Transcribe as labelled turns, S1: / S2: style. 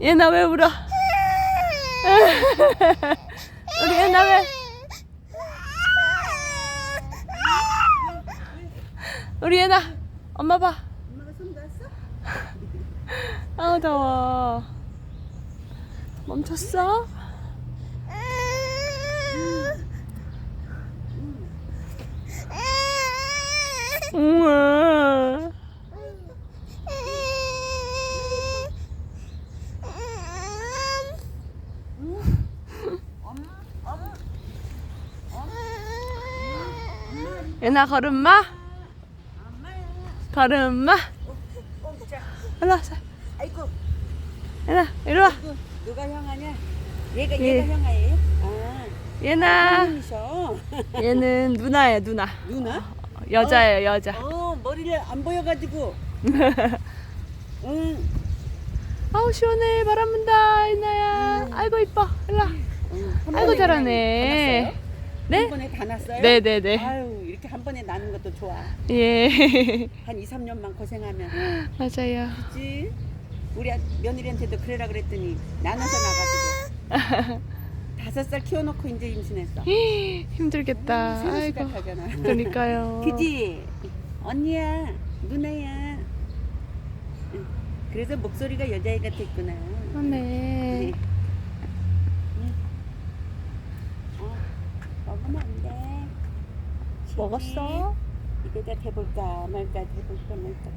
S1: 얘나 왜 울어? 우리 얘나 왜? 우리 얘나 엄마 봐.
S2: 엄마가 손 놨어?
S1: 아 더워. 멈췄어? 얘나 걸음마? 걸음마? 일로 와.
S2: 아이고
S1: 얘나 이리 와.
S2: 누가 형아냐? 얘가
S1: 얘.
S2: 얘가 형아예요? 아
S1: 얘나
S2: 형님이셔
S1: 얘는 누나야 누나.
S2: 누나?
S1: 여자예요 여자.
S2: 어 머리를 안 보여가지고 응
S1: 아우 시원해 바람 분다 얘나야. 아이고 이뻐. 일로 와.
S2: 응. 한
S1: 아이고
S2: 번에
S1: 잘하네.
S2: 다 났어요?
S1: 네?
S2: 한 번에 다 났어요?
S1: 네네네.
S2: 아유 이렇게 한 번에 나는 것도 좋아
S1: 예.
S2: 한 2, 3년만 고생하면
S1: 맞아요.
S2: 그치? 우리 아- 며느리한테도 그래라 그랬더니 나눠서 나가지고 다섯 살 키워놓고 이제 임신했어
S1: 힘들겠다.
S2: 새로
S1: 아이고. 그러니까요.
S2: 그지? 언니야 누나야 응. 그래서 목소리가 여자애 같았구나
S1: 네.
S2: 하면 안 돼.
S1: 먹었어?
S2: 이거다 대볼까 말까 대볼까 말까.